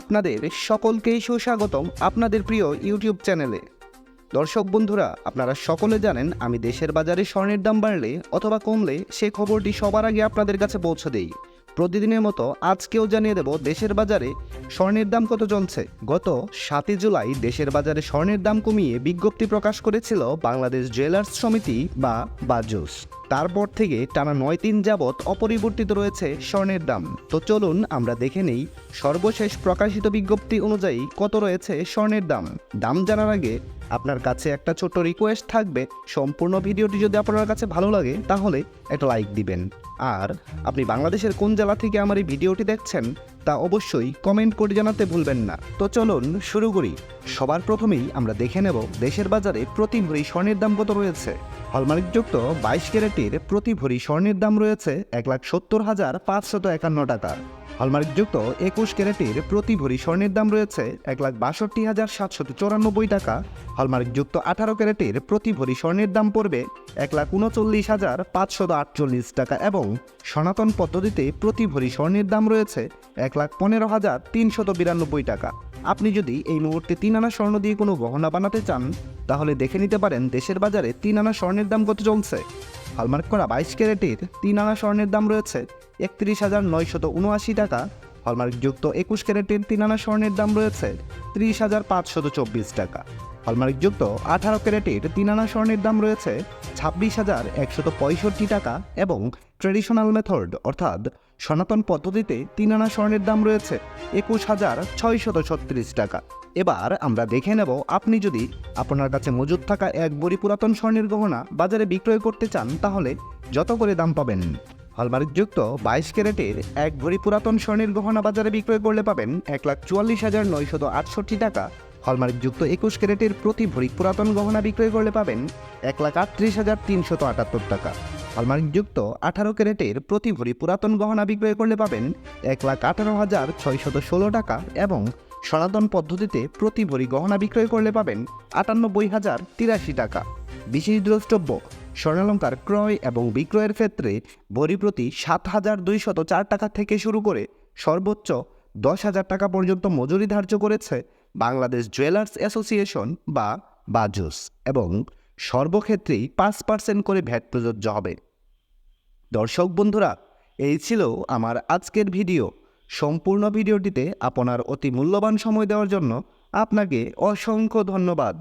আপনাদের সকলকেই সুস্বাগতম আপনাদের প্রিয় ইউটিউব চ্যানেলে। দর্শক বন্ধুরা, আপনারা সকলে জানেন আমি দেশের বাজারে স্বর্ণের দাম বাড়লে অথবা কমলে সে খবরটি সবার আগে আপনাদের কাছে পৌঁছে দেই। প্রতিদিনের মতো আজকেও জানিয়ে দেব দেশের বাজারে স্বর্ণের দাম কত চলছে। গত সাতই জুলাই দেশের বাজারে স্বর্ণের দাম কমিয়ে বিজ্ঞপ্তি প্রকাশ করেছিল বাংলাদেশ জুয়েলার্স সমিতি বা বাজুস তারপর থেকে টানা নয় দিন যাবৎ অপরিবর্তিত রয়েছে স্বর্ণের দাম। তো চলুন আমরা দেখে নেই সর্বশেষ প্রকাশিত বিজ্ঞপ্তি অনুযায়ী কত রয়েছে স্বর্ণের দাম। দাম জানার আগে আপনার কাছে একটা ছোট্ট রিকোয়েস্ট থাকবে, সম্পূর্ণ ভিডিওটি যদি আপনার কাছে ভালো লাগে, তাহলে একটা লাইক দিবেন। আর আপনি বাংলাদেশের কোন জেলা থেকে আমার এই ভিডিওটি দেখছেন, তা অবশ্যই কমেন্ট করে জানাতে ভুলবেন না। তো চলুন শুরু করি। সবার প্রথমেই আমরা দেখে নেব, দেশের বাজারে প্রতি ভরি স্বর্ণের দাম কত রয়েছে? হলমার্কযুক্ত বাইশ ক্যারেটের প্রতি ভরি স্বর্ণের দাম রয়েছে এক লাখ সত্তর হাজার পাঁচশত একান্ন টাকা। হলমার্কযুক্ত একুশ ক্যারেটের প্রতি ভরি স্বর্ণের দাম রয়েছে এক লাখ বাষট্টি হাজার সাতশত চৌরানব্বই টাকা। হলমার্কযুক্ত আঠারো ক্যারেটের প্রতি ভরি স্বর্ণের দাম পড়বে এক লাখ উনচল্লিশ হাজার পাঁচশত আটচল্লিশ টাকা এবং সনাতন পদ্ধতিতে প্রতি ভরি স্বর্ণের দাম রয়েছে এক লাখ পনেরো হাজার তিনশত বিরানব্বই টাকা। আপনি যদি এই মুহূর্তে তিন আনা স্বর্ণ দিয়ে কোনো গহনা বানাতে চান, তাহলে দেখে নিতে পারেন দেশের বাজারে তিন আনা স্বর্ণের দাম কত চলছে হলমার্ক করা বাইশ ক্যারেটের তিন আনা স্বর্ণের দাম রয়েছে একত্রিশ হাজার নয়শত উনআশি টাকা। হলমার্ক যুক্ত একুশ ক্যারেটের তিন আনা স্বর্ণের দাম রয়েছে ত্রিশ হাজার পাঁচশত চব্বিশ টাকা। হলমার্ক যুক্ত আঠারো ক্যারেটের তিন আনা স্বর্ণের দাম রয়েছে ছাব্বিশ হাজার একশত পঁয়ষট্টি টাকা এবং ট্রেডিশনাল মেথড অর্থাৎ সনাতন পদ্ধতিতে তিন আনা স্বর্ণের দাম রয়েছে একুশ হাজার ছয়শত ছত্রিশ টাকা। এবার আমরা দেখে নেব, আপনি যদি আপনার কাছে মজুদ থাকা এক বড়ি পুরাতন স্বর্ণের গহনা বাজারে বিক্রয় করতে চান, তাহলে যত করে দাম পাবেন? হলমার্কযুক্ত বাইশ ক্যারেটের এক ভরি পুরাতন স্বর্ণের গহনা বাজারে বিক্রয় করলে পাবেন এক লাখ চুয়াল্লিশ হাজার নয়শত আটষট্টি টাকা। হলমার্কযুক্ত একুশ ক্যারেটের প্রতি ভরি পুরাতন গহনা বিক্রয় করলে পাবেন এক লাখ আটত্রিশ হাজার তিনশত আটাত্তর টাকা। হলমার্কযুক্ত আঠারো ক্যারেটের প্রতি ভরি পুরাতন গহনা বিক্রয় করলে পাবেন এক লাখ আঠারো হাজার ছয়শত ষোলো টাকা এবং সনাতন পদ্ধতিতে প্রতি ভরি গহনা বিক্রয় করলে পাবেন আটানব্বই হাজার তিরাশি টাকা। বিশেষ দ্রষ্টব্য, স্বর্ণালঙ্কার ক্রয় এবং বিক্রয়ের ক্ষেত্রে ভরি প্রতি সাত হাজার দুইশত চার টাকা থেকে শুরু করে সর্বোচ্চ দশ হাজার টাকা পর্যন্ত মজুরি ধার্য করেছে বাংলাদেশ জুয়েলার্স অ্যাসোসিয়েশন বা বাজুস এবং সর্বক্ষেত্রেই পাঁচ পার্সেন্ট করে ভ্যাট প্রযোজ্য হবে। দর্শক বন্ধুরা, এই ছিল আমার আজকের ভিডিও। সম্পূর্ণ ভিডিওটিতে আপনার অতি মূল্যবান সময় দেওয়ার জন্য আপনাকে অসংখ্য ধন্যবাদ।